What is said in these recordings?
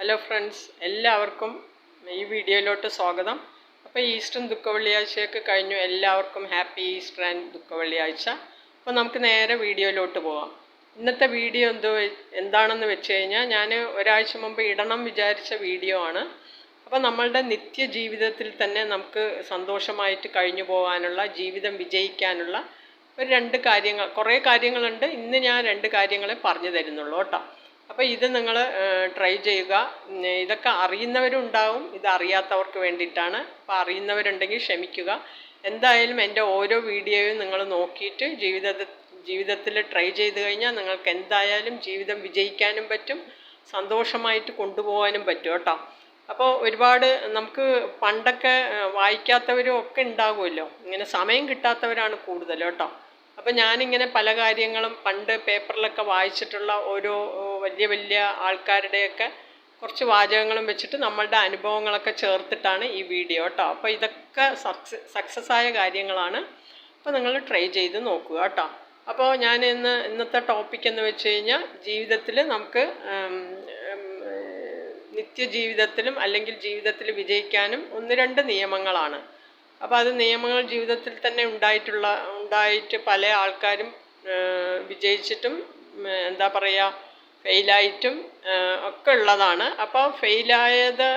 Hello friends എല്ലാവർക്കും ഈ വീഡിയോയിലോട്ട് സ്വാഗതം. അപ്പോൾ ഈസ്റ്ററും ദുഃഖ വെള്ളിയാഴ്ചയൊക്കെ കഴിഞ്ഞു. എല്ലാവർക്കും ഹാപ്പി ഈസ്റ്റർ ആൻഡ് ദുഃഖ വെള്ളിയാഴ്ച അപ്പോൾ നമുക്ക് നേരെ വീഡിയോയിലോട്ട് പോവാം. ഇന്നത്തെ വീഡിയോ എന്തോ എന്താണെന്ന് വെച്ച് കഴിഞ്ഞാൽ ഞാൻ ഒരാഴ്ച മുമ്പ് ഇടണം വിചാരിച്ച വീഡിയോ ആണ്. അപ്പോൾ നമ്മളുടെ നിത്യ ജീവിതത്തിൽ തന്നെ നമുക്ക് സന്തോഷമായിട്ട് കഴിഞ്ഞു പോകാനുള്ള ജീവിതം വിജയിക്കാനുള്ള ഒരു രണ്ട് കാര്യങ്ങൾ കുറേ കാര്യങ്ങളുണ്ട്. ഇന്ന് ഞാൻ രണ്ട് കാര്യങ്ങളെ പറഞ്ഞു തരുന്നുള്ളൂ കേട്ടോ. അപ്പോൾ ഇത് നിങ്ങൾ ട്രൈ ചെയ്യുക. ഇതൊക്കെ അറിയുന്നവരുണ്ടാവും. ഇത് അറിയാത്തവർക്ക് വേണ്ടിയിട്ടാണ്. അപ്പോൾ അറിയുന്നവരുണ്ടെങ്കിൽ ക്ഷമിക്കുക. എന്തായാലും എന്റെ ഓരോ വീഡിയോയും നിങ്ങൾ നോക്കിയിട്ട് ജീവിതത്തിൽ ജീവിതത്തിൽ ട്രൈ ചെയ്ത് കഴിഞ്ഞാൽ നിങ്ങൾക്ക് എന്തായാലും ജീവിതം വിജയിക്കാനും പറ്റും. സന്തോഷമായിട്ട് കൊണ്ടുപോകാനും പറ്റും കേട്ടോ. അപ്പോൾ ഒരുപാട് നമുക്ക് പണ്ടൊക്കെ വായിക്കാത്തവരും ഒക്കെ ഉണ്ടാകുമല്ലോ. ഇങ്ങനെ സമയം കിട്ടാത്തവരാണ് കൂടുതൽ കേട്ടോ. അപ്പം ഞാനിങ്ങനെ പല കാര്യങ്ങളും പണ്ട് പേപ്പറിലൊക്കെ വായിച്ചിട്ടുള്ള ഓരോ വലിയ വലിയ ആൾക്കാരുടെയൊക്കെ കുറച്ച് വാചകങ്ങളും വെച്ചിട്ട് നമ്മളുടെ അനുഭവങ്ങളൊക്കെ ചേർത്തിട്ടാണ് ഈ വീഡിയോ കേട്ടോ. അപ്പോൾ ഇതൊക്കെ സക്സസ് ആയ കാര്യങ്ങളാണ്. അപ്പോൾ നിങ്ങൾ ട്രൈ ചെയ്ത് നോക്കുക കേട്ടോ. അപ്പോൾ ഞാൻ ഇന്ന് ഇന്നത്തെ ടോപ്പിക് എന്ന് വെച്ച് കഴിഞ്ഞാൽ ജീവിതത്തിൽ നമുക്ക് നിത്യജീവിതത്തിലും അല്ലെങ്കിൽ ജീവിതത്തിൽ വിജയിക്കാനും ഒന്ന് രണ്ട് നിയമങ്ങളാണ്. അപ്പോൾ അത് നിയമങ്ങൾ ജീവിതത്തിൽ തന്നെ ഉണ്ടായിട്ടുള്ള ഉണ്ടായിട്ട് പല ആൾക്കാരും വിജയിച്ചിട്ടും എന്താ പറയുക ഫെയിലായിട്ടും ഒക്കെ ഉള്ളതാണ്. അപ്പോൾ ഫെയിലായത്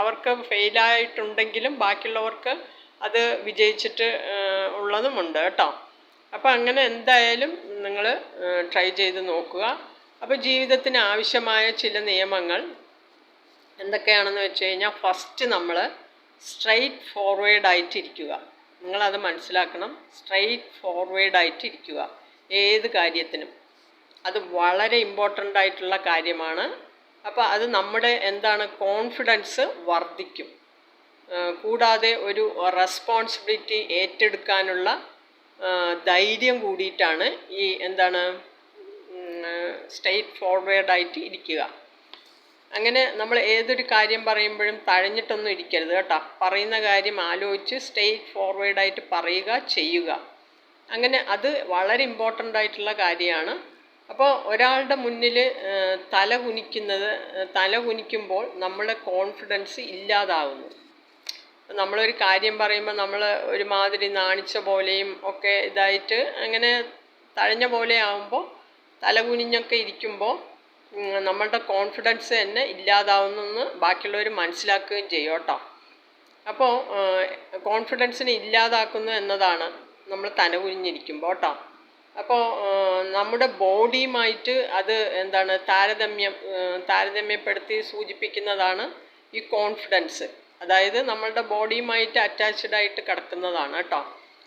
അവർക്ക് ഫെയിലായിട്ടുണ്ടെങ്കിലും ബാക്കിയുള്ളവർക്ക് അത് വിജയിച്ചിട്ട് ഉള്ളതുമുണ്ട് കേട്ടോ. അപ്പോൾ അങ്ങനെ എന്തായാലും നിങ്ങൾ ട്രൈ ചെയ്ത് നോക്കുക. അപ്പോൾ ജീവിതത്തിന് ആവശ്യമായ ചില നിയമങ്ങൾ എന്തൊക്കെയാണെന്ന് വെച്ച് കഴിഞ്ഞാൽ ഫസ്റ്റ് നമ്മൾ സ്ട്രൈറ്റ് ഫോർവേഡ് ആയിട്ട് ഇരിക്കുക നിങ്ങളത് മനസ്സിലാക്കണം. സ്ട്രെയിറ്റ് ഫോർവേഡ് ആയിട്ട് ഇരിക്കുക ഏത് കാര്യത്തിനും. അത് വളരെ ഇമ്പോർട്ടന്റ് ആയിട്ടുള്ള കാര്യമാണ്. അപ്പോൾ അത് നമ്മുടെ എന്താണ് കോൺഫിഡൻസ് വർദ്ധിക്കും. കൂടാതെ ഒരു റെസ്പോൺസിബിലിറ്റി ഏറ്റെടുക്കാനുള്ള ധൈര്യം കൂടിയിട്ടാണ് ഈ എന്താണ് സ്റ്റേറ്റ് ഫോർവേഡ് ആയിട്ട് ഇരിക്കുക അങ്ങനെ നമ്മൾ ഏതൊരു കാര്യം പറയുമ്പോഴും തഴഞ്ഞിട്ടൊന്നും ഇരിക്കരുത് കേട്ടോ. പറയുന്ന കാര്യം ആലോചിച്ച് സ്റ്റേറ്റ് ഫോർവേഡായിട്ട് പറയുക ചെയ്യുക. അങ്ങനെ അത് വളരെ ഇമ്പോർട്ടന്റ് ആയിട്ടുള്ള കാര്യമാണ്. അപ്പോൾ ഒരാളുടെ മുന്നിൽ തല കുനിക്കുന്നത് തല കുനിക്കുമ്പോൾ നമ്മുടെ കോൺഫിഡൻസ് ഇല്ലാതാവുന്നു. നമ്മളൊരു കാര്യം പറയുമ്പോൾ നമ്മൾ ഒരുമാതിരി നാണിച്ച പോലെയും ഒക്കെ ഇതായിട്ട് അങ്ങനെ തഴഞ്ഞ പോലെ ആകുമ്പോൾ തല കുനിഞ്ഞൊക്കെ ഇരിക്കുമ്പോൾ നമ്മളുടെ കോൺഫിഡൻസ് തന്നെ ഇല്ലാതാവുന്നെന്ന് ബാക്കിയുള്ളവർ മനസ്സിലാക്കുകയും ചെയ്യും കേട്ടോ. അപ്പോൾ കോൺഫിഡൻസിനെ ഇല്ലാതാക്കുന്നു എന്നതാണ് നമ്മൾ തലകുനിഞ്ഞിരിക്കുമ്പോൾ കേട്ടോ. അപ്പോൾ നമ്മുടെ ബോഡിയുമായിട്ട് അത് എന്താണ് താരതമ്യം താരതമ്യപ്പെടുത്തി സൂചിപ്പിക്കുന്നതാണ് ഈ കോൺഫിഡൻസ് അതായത് നമ്മളുടെ ബോഡിയുമായിട്ട് അറ്റാച്ച്ഡ് ആയിട്ട് കിടക്കുന്നതാണ് കേട്ടോ.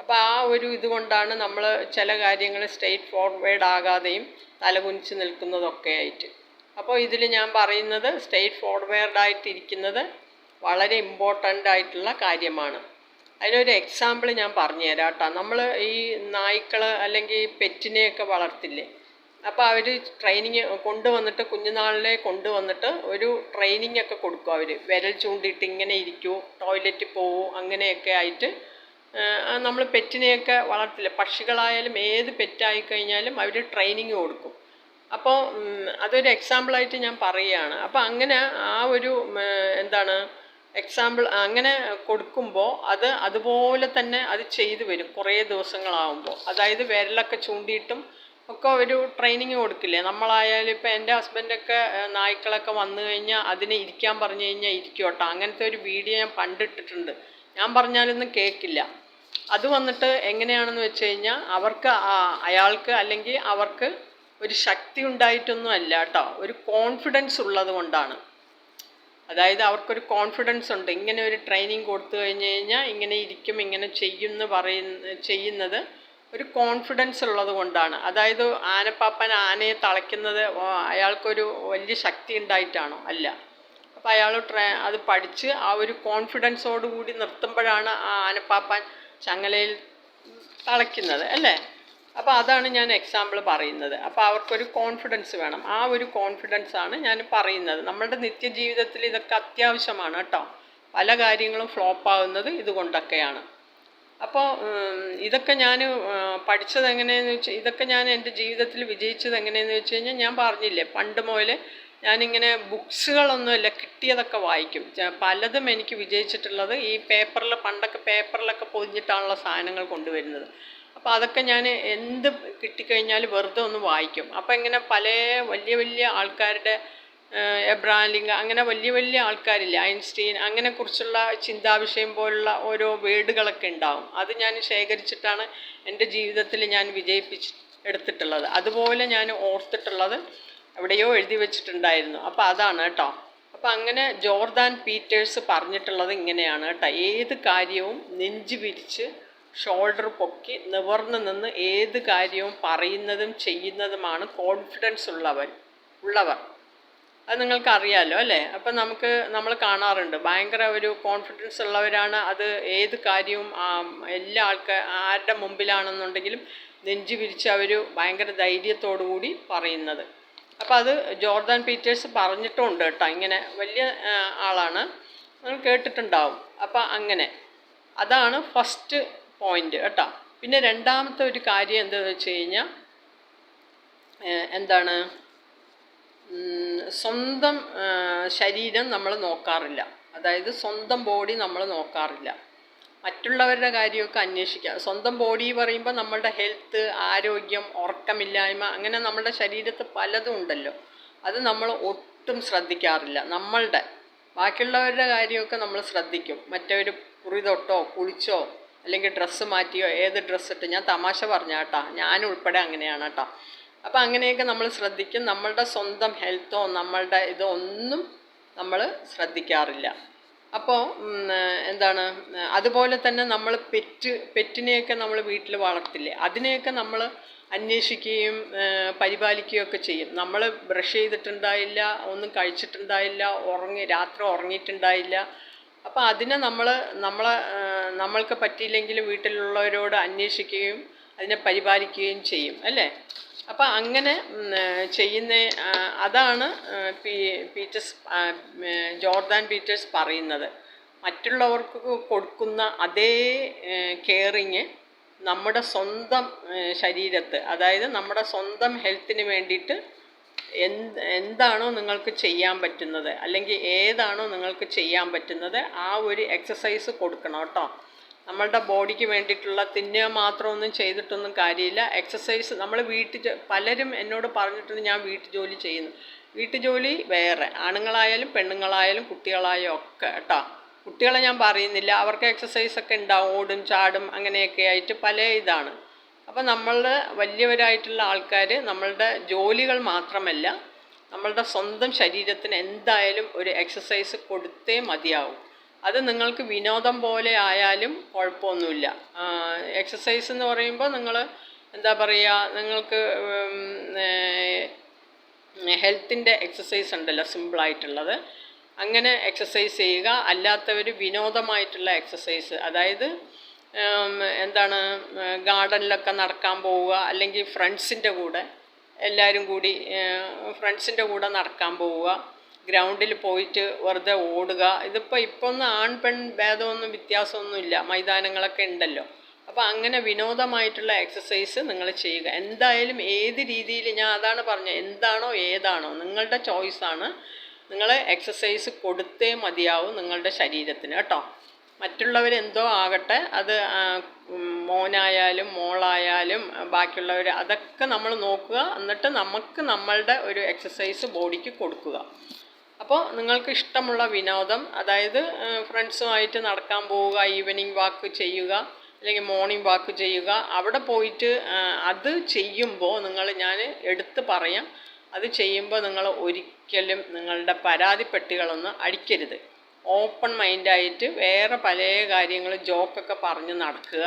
അപ്പോൾ ആ ഒരു ഇതുകൊണ്ടാണ് നമ്മൾ ചില കാര്യങ്ങൾ സ്റ്റേറ്റ് ഫോർവേഡ് ആകാതെയും തലകുനിച്ച് നിൽക്കുന്നതൊക്കെ ആയിട്ട്. അപ്പോൾ ഇതിൽ ഞാൻ പറയുന്നത് സ്റ്റേറ്റ് ഫോർവേഡായിട്ടിരിക്കുന്നത് വളരെ ഇമ്പോർട്ടന്റ് ആയിട്ടുള്ള കാര്യമാണ്. അതിനൊരു എക്സാമ്പിൾ ഞാൻ പറഞ്ഞുതരാം കേട്ടോ. നമ്മൾ ഈ നായ്ക്കൾ അല്ലെങ്കിൽ പെറ്റിനെയൊക്കെ വളർത്തില്ലേ? അപ്പോൾ അവർ ട്രെയിനിങ് കൊണ്ടുവന്നിട്ട് കുഞ്ഞുനാളിലെ കൊണ്ടുവന്നിട്ട് ഒരു ട്രെയിനിങ് ഒക്കെ കൊടുക്കും അവർ വിരൽ ചൂണ്ടിയിട്ട് ഇങ്ങനെ ഇരിക്കൂ ടോയ്ലറ്റിൽ പോവൂ അങ്ങനെയൊക്കെ ആയിട്ട് നമ്മൾ പെറ്റിനെയൊക്കെ വളർത്തില്ല? പക്ഷികളായാലും ഏത് പെറ്റായി കഴിഞ്ഞാലും അവർ ട്രെയിനിങ് കൊടുക്കും അപ്പോൾ അതൊരു എക്സാമ്പിളായിട്ട് ഞാൻ പറയുകയാണ്. അപ്പോൾ അങ്ങനെ ആ ഒരു എന്താണ് എക്സാമ്പിൾ അങ്ങനെ കൊടുക്കുമ്പോൾ അത് അതുപോലെ തന്നെ അത് ചെയ്തു വരും. കുറേ ദിവസങ്ങളാവുമ്പോൾ അതായത് വിരലൊക്കെ ചൂണ്ടിയിട്ടും ഒക്കെ ഒരു ട്രെയിനിങ് കൊടുക്കില്ലേ? നമ്മളായാലും ഇപ്പോൾ എന്റെ ഹസ്ബൻഡൊക്കെ നായ്ക്കളൊക്കെ വന്നു കഴിഞ്ഞാൽ അതിനെ ഇരിക്കാൻ പറഞ്ഞു കഴിഞ്ഞാൽ ഇരിക്കും കേട്ടോ. അങ്ങനത്തെ ഒരു വീഡിയോ ഞാൻ പണ്ടിട്ടിട്ടുണ്ട്. ഞാൻ പറഞ്ഞാലൊന്നും കേൾക്കില്ല അത് വന്നിട്ട് എങ്ങനെയാണെന്ന് വെച്ച് കഴിഞ്ഞാൽ അവർക്ക് അയാൾക്ക് അല്ലെങ്കിൽ അവർക്ക് ഒരു ശക്തി ഉണ്ടായിട്ടൊന്നും അല്ല കേട്ടോ. ഒരു കോൺഫിഡൻസ് ഉള്ളത് കൊണ്ടാണ്. അതായത് അവർക്കൊരു കോൺഫിഡൻസ് ഉണ്ട്. ഇങ്ങനെ ഒരു ട്രെയിനിങ് കൊടുത്തു കഴിഞ്ഞ് കഴിഞ്ഞാൽ ഇങ്ങനെ ഇരിക്കും ഇങ്ങനെ ചെയ്യും എന്ന് പറയുന്ന ചെയ്യുന്നത് ഒരു കോൺഫിഡൻസ് ഉള്ളത് കൊണ്ടാണ്. അതായത് ആനപ്പാപ്പൻ ആനയെ തളയ്ക്കുന്നത് അയാൾക്കൊരു വലിയ ശക്തി ഉണ്ടായിട്ടാണോ? അല്ല. അപ്പോൾ അയാൾ ട്രെ അത് പഠിച്ച് ആ ഒരു കോൺഫിഡൻസോടുകൂടി നിർത്തുമ്പോഴാണ് ആ ആനപ്പാപ്പാൻ ചങ്ങലയിൽ തളയ്ക്കുന്നത് അല്ലേ? അപ്പോൾ അതാണ് ഞാൻ എക്സാമ്പിൾ പറയുന്നത്. അപ്പോൾ അവർക്കൊരു കോൺഫിഡൻസ് വേണം. ആ ഒരു കോൺഫിഡൻസ് ആണ് ഞാൻ പറയുന്നത്. നമ്മളുടെ നിത്യജീവിതത്തിൽ ഇതൊക്കെ അത്യാവശ്യമാണ് കേട്ടോ. പല കാര്യങ്ങളും ഫ്ലോപ്പ് ആവുന്നത് ഇതുകൊണ്ടൊക്കെയാണ്. അപ്പോൾ ഇതൊക്കെ ഞാൻ പഠിച്ചത് എങ്ങനെയെന്ന് വെച്ചാൽ ഇതൊക്കെ ഞാൻ എന്റെ ജീവിതത്തിൽ വിജയിച്ചത് എങ്ങനെയെന്ന് വെച്ച് കഴിഞ്ഞാൽ ഞാൻ പറഞ്ഞില്ലേ പണ്ട് മുതൽ ഞാനിങ്ങനെ ബുക്സുകളൊന്നുമില്ല കിട്ടിയതൊക്കെ വായിക്കും. പലതും എനിക്ക് വിജയിച്ചിട്ടുള്ളത് ഈ പേപ്പറിൽ പണ്ടൊക്കെ പേപ്പറിലൊക്കെ പൊതിഞ്ഞിട്ടാണുള്ള സാധനങ്ങൾ കൊണ്ടുവരുന്നത്. അപ്പോൾ അതൊക്കെ ഞാൻ എന്ത് കിട്ടിക്കഴിഞ്ഞാൽ വെറുതെ ഒന്ന് വായിക്കും. അപ്പോൾ ഇങ്ങനെ പല വലിയ വലിയ ആൾക്കാരുടെ എബ്രാലിംഗ് അങ്ങനെ വലിയ വലിയ ആൾക്കാരില്ല ഐൻസ്റ്റീൻ അങ്ങനെ കുറിച്ചുള്ള ചിന്താവിഷയം പോലുള്ള ഓരോ വേർഡുകളൊക്കെ ഉണ്ടാവും. അത് ഞാൻ ശേഖരിച്ചിട്ടാണ് എന്റെ ജീവിതത്തിൽ ഞാൻ വിജയിപ്പിച്ച് എടുത്തിട്ടുള്ളത്. അതുപോലെ ഞാൻ ഓർത്തിട്ടുള്ളത് എവിടെയോ എഴുതി വെച്ചിട്ടുണ്ടായിരുന്നു. അപ്പോൾ അതാണ് കേട്ടോ അപ്പോൾ അങ്ങനെ ജോർദാൻ പീറ്റേഴ്സ് പറഞ്ഞിട്ടുള്ളത് ഇങ്ങനെയാണ് കേട്ടോ ഏത് കാര്യവും നെഞ്ചു വിരിച്ച് ഷോൾഡർ പൊക്കി നിവർന്ന് നിന്ന് ഏത് കാര്യവും പറയുന്നതും ചെയ്യുന്നതുമാണ് കോൺഫിഡൻസ് ഉള്ളവർ ഉള്ളവർ. അത് നിങ്ങൾക്ക് അറിയാമല്ലോ അല്ലേ? അപ്പം നമുക്ക് നമ്മൾ കാണാറുണ്ട്. ഭയങ്കര ഒരു കോൺഫിഡൻസ് ഉള്ളവരാണ്. അത് ഏത് കാര്യവും എല്ലാ ആൾക്കാർ ആരുടെ മുമ്പിലാണെന്നുണ്ടെങ്കിലും നെഞ്ചു വിരിച്ച് അവർ ഭയങ്കര ധൈര്യത്തോടു കൂടി പറയുന്നത്. അപ്പോൾ അത് ജോർദാൻ പീറ്റേഴ്സ് പറഞ്ഞിട്ടുണ്ട് കേട്ടോ ഇങ്ങനെ വലിയ ആളാണ്. നിങ്ങൾ കേട്ടിട്ടുണ്ടാവും. അപ്പം അങ്ങനെ. അതാണ് ഫസ്റ്റ് പോയിന്റ് കേട്ടോ. പിന്നെ രണ്ടാമത്തെ ഒരു കാര്യം എന്താണെന്ന് വെച്ച് കഴിഞ്ഞാൽ എന്താണ് സ്വന്തം ശരീരം നമ്മൾ നോക്കാറില്ല. അതായത് സ്വന്തം ബോഡി നമ്മൾ നോക്കാറില്ല. മറ്റുള്ളവരുടെ കാര്യമൊക്കെ അന്വേഷിക്കുക സ്വന്തം ബോഡി പറയുമ്പോൾ നമ്മളുടെ ഹെൽത്ത് ആരോഗ്യം ഉറക്കമില്ലായ്മ അങ്ങനെ നമ്മുടെ ശരീരത്ത് പലതും ഉണ്ടല്ലോ. അത് നമ്മൾ ഒട്ടും ശ്രദ്ധിക്കാറില്ല. നമ്മളുടെ ബാക്കിയുള്ളവരുടെ കാര്യമൊക്കെ നമ്മൾ ശ്രദ്ധിക്കും. മറ്റവർ കുറി തൊട്ടോ കുളിച്ചോ അല്ലെങ്കിൽ ഡ്രസ്സ് മാറ്റിയോ ഏത് ഡ്രസ്സ് ഇട്ട് ഞാൻ തമാശ പറഞ്ഞ കേട്ടോ. ഞാൻ ഉൾപ്പെടെ അങ്ങനെയാണ് കേട്ടോ. അപ്പോൾ അങ്ങനെയൊക്കെ നമ്മൾ ശ്രദ്ധിക്കും. നമ്മളുടെ സ്വന്തം ഹെൽത്തോ നമ്മളുടെ ഇതോ ഒന്നും നമ്മൾ ശ്രദ്ധിക്കാറില്ല. അപ്പോൾ എന്താണ് അതുപോലെ തന്നെ നമ്മൾ പെറ്റ് പെറ്റിനെയൊക്കെ നമ്മൾ വീട്ടിൽ വളർത്തില്ലേ അതിനെയൊക്കെ നമ്മൾ അന്വേഷിക്കുകയും പരിപാലിക്കുകയും ഒക്കെ ചെയ്യും. നമ്മൾ ബ്രഷ് ചെയ്തിട്ടുണ്ടായില്ല ഒന്നും കഴിച്ചിട്ടുണ്ടായില്ല ഉറങ്ങി രാത്രി ഉറങ്ങിയിട്ടുണ്ടായില്ല. അപ്പോൾ അതിനെ നമ്മൾ നമ്മളെ നമ്മൾക്ക് പറ്റിയില്ലെങ്കിൽ വീട്ടിലുള്ളവരോട് അന്വേഷിക്കുകയും അതിനെ പരിപാലിക്കുകയും ചെയ്യും അല്ലേ? അപ്പോൾ അങ്ങനെ ചെയ്യുന്ന അതാണ് പീറ്റേഴ്സ് ജോർദാൻ പീറ്റേഴ്സ് പറയുന്നത്. മറ്റുള്ളവർക്ക് കൊടുക്കുന്ന അതേ കെയറിങ് നമ്മുടെ സ്വന്തം ശരീരത്ത് അതായത് നമ്മുടെ സ്വന്തം ഹെൽത്തിന് വേണ്ടിയിട്ട് എന്ത് എന്താണോ നിങ്ങൾക്ക് ചെയ്യാൻ പറ്റുന്നത് അല്ലെങ്കിൽ ഏതാണോ നിങ്ങൾക്ക് ചെയ്യാൻ പറ്റുന്നത് ആ ഒരു എക്സസൈസ് കൊടുക്കണം കേട്ടോ. നമ്മളുടെ ബോഡിക്ക് വേണ്ടിയിട്ടുള്ള തിന്നുക മാത്രമൊന്നും ചെയ്തിട്ടൊന്നും കാര്യമില്ല. എക്സസൈസ് നമ്മൾ വീട്ടിൽ പലരും എന്നോട് പറഞ്ഞിട്ടുണ്ട് ഞാൻ വീട്ടു ജോലി ചെയ്യുന്നു. വീട്ടു ജോലി വേറെ. ആണുങ്ങളായാലും പെണ്ണുങ്ങളായാലും കുട്ടികളായാലും ഒക്കെ കേട്ടോ കുട്ടികളെ ഞാൻ പറയുന്നില്ല. അവർക്ക് എക്സസൈസ് ഒക്കെ ഉണ്ടാവും ഓടും ചാടും അങ്ങനെയൊക്കെ ആയിട്ട് പല ഇതാണ്. അപ്പോൾ നമ്മൾ വലിയവരായിട്ടുള്ള ആൾക്കാർ നമ്മളുടെ ജോലികൾ മാത്രമല്ല നമ്മളുടെ സ്വന്തം ശരീരത്തിന് എന്തായാലും ഒരു എക്സസൈസ് കൊടുത്തേ മതിയാവും. അത് നിങ്ങൾക്ക് വിനോദം പോലെ ആയാലും കുഴപ്പമൊന്നുമില്ല. എക്സസൈസ് എന്ന് പറയുമ്പോൾ നിങ്ങൾ എന്താ പറയുക നിങ്ങൾക്ക് ഹെൽത്തിന്റെ എക്സസൈസ് ഉണ്ടല്ലോ സിമ്പിളായിട്ടുള്ളത് അങ്ങനെ എക്സസൈസ് ചെയ്യുക. അല്ലാത്തവർ വിനോദമായിട്ടുള്ള എക്സസൈസ് അതായത് എന്താണ് ഗാർഡനിലൊക്കെ നടക്കാൻ പോവുക അല്ലെങ്കിൽ ഫ്രണ്ട്സിന്റെ കൂടെ എല്ലാവരും കൂടി ഫ്രണ്ട്സിന്റെ കൂടെ നടക്കാൻ പോവുക. ഗ്രൗണ്ടിൽ പോയിട്ട് വെറുതെ ഓടുക. ഇതിപ്പോൾ ഇപ്പോൾ ഒന്നും ആൺ പെൺ ഭേദമൊന്നും വ്യത്യാസമൊന്നുമില്ല. മൈതാനങ്ങളൊക്കെ ഉണ്ടല്ലോ. അപ്പോൾ അങ്ങനെ വിനോദമായിട്ടുള്ള എക്സസൈസ് നിങ്ങൾ ചെയ്യുക. എന്തായാലും ഏത് രീതിയിൽ ഞാൻ അതാണ് പറഞ്ഞത്. എന്താണോ ഏതാണോ നിങ്ങളുടെ ചോയ്സാണ് നിങ്ങൾ എക്സസൈസ് കൊടുത്തേ മതിയാവും നിങ്ങളുടെ ശരീരത്തിന്. കേട്ടോ? മറ്റുള്ളവരെന്തോ ആകട്ടെ അത് മോനായാലും മോളായാലും ബാക്കിയുള്ളവർ അതൊക്കെ നമ്മൾ നോക്കുക. എന്നിട്ട് നമുക്ക് നമ്മളുടെ ഒരു എക്സസൈസ് ബോഡിക്ക് കൊടുക്കുക. അപ്പോൾ നിങ്ങൾക്ക് ഇഷ്ടമുള്ള വിനോദം അതായത് ഫ്രണ്ട്സുമായിട്ട് നടക്കാൻ പോവുക ഈവനിങ് വാക്ക് ചെയ്യുക അല്ലെങ്കിൽ മോർണിംഗ് വാക്ക് ചെയ്യുക അവിടെ പോയിട്ട് അത് ചെയ്യുമ്പോൾ നിങ്ങൾ ഞാൻ എടുത്ത് പറയാം. അത് ചെയ്യുമ്പോൾ നിങ്ങൾ ഒരിക്കലും നിങ്ങളുടെ പരാതിപ്പെട്ടികളൊന്നും അടിക്കരുത്. ഓപ്പൺ മൈൻഡായിട്ട് വേറെ പല കാര്യങ്ങൾ ജോക്കൊക്കെ പറഞ്ഞ് നടക്കുക.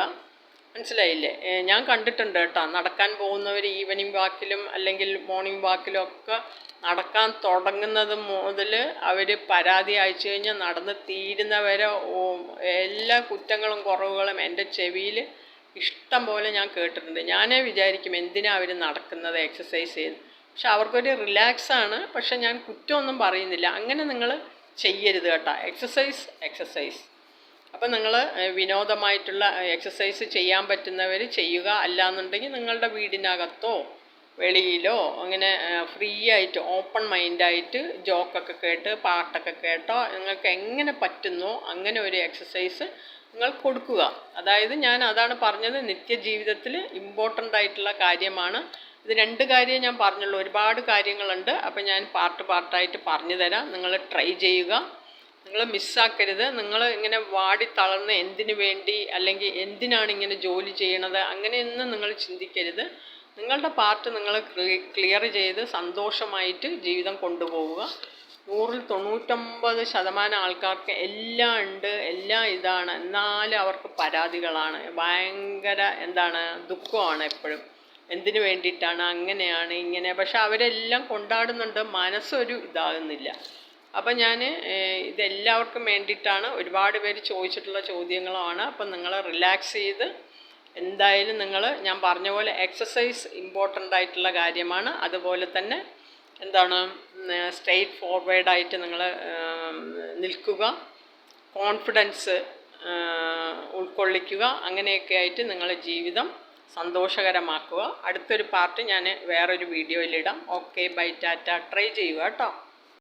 മനസ്സിലായില്ലേ? ഞാൻ കണ്ടിട്ടുണ്ട് കേട്ടോ. നടക്കാൻ പോകുന്നവർ ഈവനിങ് വാക്കിലും അല്ലെങ്കിൽ മോർണിംഗ് വാക്കിലും ഒക്കെ നടക്കാൻ തുടങ്ങുന്നത് മുതൽ അവർ പരാതി അയച്ചു കഴിഞ്ഞാൽ നടന്ന് തീരുന്നവരെ എല്ലാ കുറ്റങ്ങളും കുറവുകളും എന്റെ ചെവിയിൽ ഇഷ്ടം പോലെ ഞാൻ കേട്ടിട്ടുണ്ട്. ഞാനേ വിചാരിക്കും എന്തിനാണ് അവർ നടക്കുന്നത് എക്സസൈസ് ചെയ്ത്. പക്ഷെ അവർക്കൊരു റിലാക്സ് ആണ്. പക്ഷെ ഞാൻ കുറ്റമൊന്നും പറയുന്നില്ല. അങ്ങനെ നിങ്ങൾ ചെയ്യരുത് കേട്ടോ. എക്സസൈസ് എക്സസൈസ് അപ്പം നിങ്ങൾ വിനോദമായിട്ടുള്ള എക്സസൈസ് ചെയ്യാൻ പറ്റുന്നവർ ചെയ്യുക. അല്ലാന്നുണ്ടെങ്കിൽ നിങ്ങളുടെ വീടിനകത്തോ വെളിയിലോ അങ്ങനെ ഫ്രീ ആയിട്ട് ഓപ്പൺ മൈൻഡായിട്ട് ജോക്കൊക്കെ കേട്ട് പാട്ടൊക്കെ കേട്ടോ. നിങ്ങൾക്ക് എങ്ങനെ പറ്റുന്നോ അങ്ങനെ ഒരു എക്സസൈസ് നിങ്ങൾ കൊടുക്കുക. അതായത് ഞാൻ അതാണ് പറഞ്ഞത് നിത്യജീവിതത്തിൽ ഇമ്പോർട്ടന്റ് ആയിട്ടുള്ള കാര്യമാണ്. ഇത് രണ്ട് കാര്യം ഞാൻ പറഞ്ഞുള്ളൂ. ഒരുപാട് കാര്യങ്ങളുണ്ട്. അപ്പോൾ ഞാൻ പാർട്ട് പാർട്ടായിട്ട് പറഞ്ഞു തരാം നിങ്ങൾ ട്രൈ ചെയ്യുക. നിങ്ങൾ മിസ്സാക്കരുത്. നിങ്ങൾ ഇങ്ങനെ വാടി തളർന്ന് എന്തിനു വേണ്ടി അല്ലെങ്കിൽ എന്തിനാണ് ഇങ്ങനെ ജോലി ചെയ്യണത് അങ്ങനെയൊന്നും നിങ്ങൾ ചിന്തിക്കരുത്. നിങ്ങളുടെ പാർട്ട് നിങ്ങൾ ക്ലിയർ ചെയ്ത് സന്തോഷമായിട്ട് ജീവിതം കൊണ്ടുപോവുക. നൂറിൽ തൊണ്ണൂറ്റൊമ്പത് ശതമാനം ആൾക്കാർക്ക് എല്ലാം ഉണ്ട് എല്ലാം ഇതാണ്. എന്നാലും അവർക്ക് പരാതികളാണ്. ഭയങ്കര എന്താണ് ദുഃഖമാണ് എപ്പോഴും. എന്തിനു വേണ്ടിയിട്ടാണ് അങ്ങനെയാണ് ഇങ്ങനെ. പക്ഷെ അവരെല്ലാം കൊണ്ടാടുന്നുണ്ട്. മനസ്സൊരു ഇതാകുന്നില്ല. അപ്പം ഞാൻ ഇതെല്ലാവർക്കും വേണ്ടിയിട്ടാണ് ഒരുപാട് പേര് ചോദിച്ചിട്ടുള്ള ചോദ്യങ്ങളാണ്. അപ്പം നിങ്ങൾ റിലാക്സ് ചെയ്ത് എന്തായാലും നിങ്ങൾ ഞാൻ പറഞ്ഞ പോലെ എക്സസൈസ് ഇമ്പോർട്ടന്റ് ആയിട്ടുള്ള കാര്യമാണ്. അതുപോലെ തന്നെ എന്താണ് സ്ട്രെയിറ്റ് ഫോർവേഡായിട്ട് നിങ്ങൾ നിൽക്കുക കോൺഫിഡൻസ് ഉൾക്കൊള്ളിക്കുക അങ്ങനെയൊക്കെ ആയിട്ട് നിങ്ങളുടെ ജീവിതം സന്തോഷകരമാക്കുക. അടുത്തൊരു പാർട്ട് ഞാൻ വേറൊരു വീഡിയോയിലിടാം ഓക്കെ ബൈ ടാറ്റ ട്രൈ ചെയ്യുക കേട്ടോ.